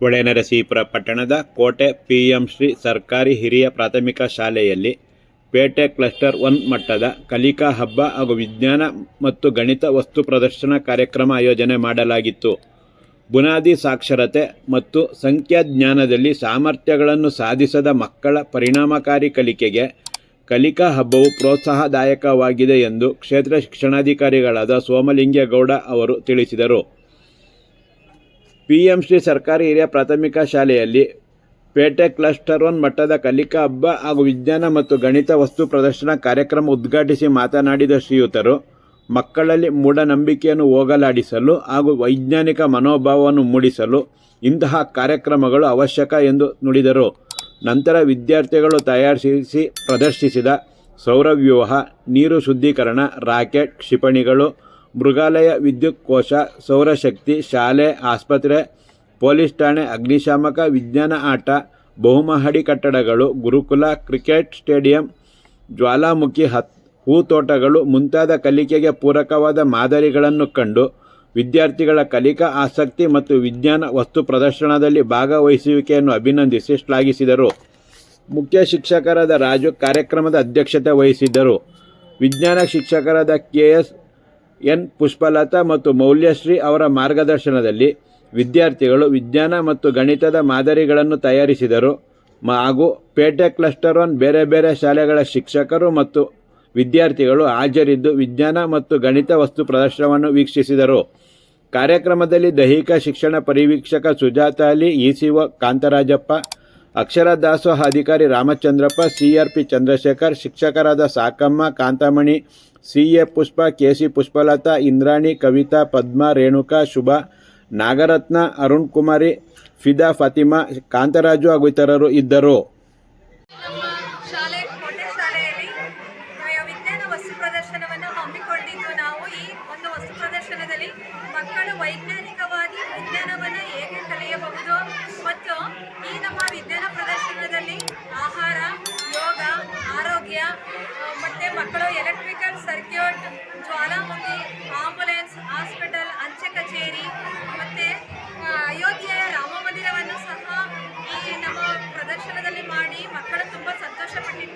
ಹೊಳೆನರಸೀಪುರ ಪಟ್ಟಣದ ಕೋಟೆ ಪಿಎಂ ಶ್ರೀ ಸರ್ಕಾರಿ ಹಿರಿಯ ಪ್ರಾಥಮಿಕ ಶಾಲೆಯಲ್ಲಿ ಪೇಟೆ ಕ್ಲಸ್ಟರ್ ಒನ್ ಮಟ್ಟದ ಕಲಿಕಾ ಹಬ್ಬ ಹಾಗೂ ವಿಜ್ಞಾನ ಮತ್ತು ಗಣಿತ ವಸ್ತು ಪ್ರದರ್ಶನ ಕಾರ್ಯಕ್ರಮ ಆಯೋಜನೆ ಮಾಡಲಾಗಿತ್ತು. ಬುನಾದಿ ಸಾಕ್ಷರತೆ ಮತ್ತು ಸಂಖ್ಯಾಜ್ಞಾನದಲ್ಲಿ ಸಾಮರ್ಥ್ಯಗಳನ್ನು ಸಾಧಿಸದ ಮಕ್ಕಳ ಪರಿಣಾಮಕಾರಿ ಕಲಿಕೆಗೆ ಕಲಿಕಾ ಹಬ್ಬವು ಪ್ರೋತ್ಸಾಹದಾಯಕವಾಗಿದೆ ಎಂದು ಕ್ಷೇತ್ರ ಶಿಕ್ಷಣಾಧಿಕಾರಿಗಳಾದ ಸೋಮಲಿಂಗೇಗೌಡ ಅವರು ತಿಳಿಸಿದರು. ಪಿಎಂಶ್ರೀ ಸರ್ಕಾರಿ ಹಿರಿಯ ಪ್ರಾಥಮಿಕ ಶಾಲೆಯಲ್ಲಿ ಪೇಟೆ ಕ್ಲಸ್ಟರ್ ಒನ್ ಮಟ್ಟದ ಕಲಿಕಾ ಹಬ್ಬ ಹಾಗೂ ವಿಜ್ಞಾನ ಮತ್ತು ಗಣಿತ ವಸ್ತು ಪ್ರದರ್ಶನ ಕಾರ್ಯಕ್ರಮ ಉದ್ಘಾಟಿಸಿ ಮಾತನಾಡಿದ ಶ್ರೀಯುತರು, ಮಕ್ಕಳಲ್ಲಿ ಮೂಢನಂಬಿಕೆಯನ್ನು ಹೋಗಲಾಡಿಸಲು ಹಾಗೂ ವೈಜ್ಞಾನಿಕ ಮನೋಭಾವವನ್ನು ಮೂಡಿಸಲು ಇಂತಹ ಕಾರ್ಯಕ್ರಮಗಳು ಅವಶ್ಯಕ ಎಂದು ನುಡಿದರು. ನಂತರ ವಿದ್ಯಾರ್ಥಿಗಳು ತಯಾರಿಸಿ ಪ್ರದರ್ಶಿಸಿದ ಸೌರವ್ಯೂಹ, ನೀರು ಶುದ್ಧೀಕರಣ, ರಾಕೆಟ್, ಕ್ಷಿಪಣಿಗಳು ಮೃಗಾಲಯ ವಿದ್ಯುತ್ ಕೋಶ ಸೌರಶಕ್ತಿ ಶಾಲೆ ಆಸ್ಪತ್ರೆ ಪೊಲೀಸ್ ಠಾಣೆ ಅಗ್ನಿಶಾಮಕ ವಿಜ್ಞಾನ ಆಟ ಬಹುಮಹಡಿ ಕಟ್ಟಡಗಳು ಗುರುಕುಲ ಕ್ರಿಕೆಟ್ ಸ್ಟೇಡಿಯಂ ಜ್ವಾಲಾಮುಖಿ ಹತ್ ಹೂತೋಟಗಳು ಮುಂತಾದ ಕಲಿಕೆಗೆ ಪೂರಕವಾದ ಮಾದರಿಗಳನ್ನು ಕಂಡು ವಿದ್ಯಾರ್ಥಿಗಳ ಕಲಿಕಾ ಆಸಕ್ತಿ ಮತ್ತು ವಿಜ್ಞಾನ ವಸ್ತು ಪ್ರದರ್ಶನದಲ್ಲಿ ಭಾಗವಹಿಸುವಿಕೆಯನ್ನು ಅಭಿನಂದಿಸಿ ಶ್ಲಾಘಿಸಿದರು. ಮುಖ್ಯ ಶಿಕ್ಷಕರಾದ ರಾಜು ಕಾರ್ಯಕ್ರಮದ ಅಧ್ಯಕ್ಷತೆ ವಹಿಸಿದ್ದರು. ವಿಜ್ಞಾನ ಶಿಕ್ಷಕರಾದ ಕೆ ಎಸ್ ಎನ್. ಪುಷ್ಪಲತಾ ಮತ್ತು ಮೌಲ್ಯಶ್ರೀ ಅವರ ಮಾರ್ಗದರ್ಶನದಲ್ಲಿ ವಿದ್ಯಾರ್ಥಿಗಳು ವಿಜ್ಞಾನ ಮತ್ತು ಗಣಿತದ ಮಾದರಿಗಳನ್ನು ತಯಾರಿಸಿದರು. ಹಾಗೂ ಪೇಟೆ ಕ್ಲಸ್ಟರ್ ಒನ್ ಬೇರೆ ಬೇರೆ ಶಾಲೆಗಳ ಶಿಕ್ಷಕರು ಮತ್ತು ವಿದ್ಯಾರ್ಥಿಗಳು ಹಾಜರಿದ್ದು ವಿಜ್ಞಾನ ಮತ್ತು ಗಣಿತ ವಸ್ತು ಪ್ರದರ್ಶನವನ್ನು ವೀಕ್ಷಿಸಿದರು. ಕಾರ್ಯಕ್ರಮದಲ್ಲಿ ದೈಹಿಕ ಶಿಕ್ಷಣ ಪರಿವೀಕ್ಷಕ ಸುಜಾತ ಅಲಿ, ಇಸಿಒ ಕಾಂತರಾಜಪ್ಪ ಅಕ್ಷರ ದಾಸೋಹ ಅಧಿಕಾರಿ ರಾಮಚಂದ್ರಪ್ಪ, ಸಿಆರ್ಪಿ ಚಂದ್ರಶೇಖರ್, ಶಿಕ್ಷಕರಾದ Sakamma, Kantamani, C A Pushpa, K C Pushpalatha, Indrani, Kavitha, Padma, Renuka, Shubha, Nagaratna, Arun Kumari, Fida, Fatima, Kantharaju ಹಾಗೂ ಇತರರು ಇದ್ದರು. ನಮ್ಮ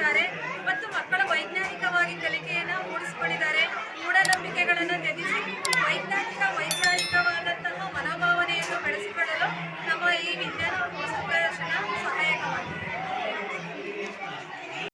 करणार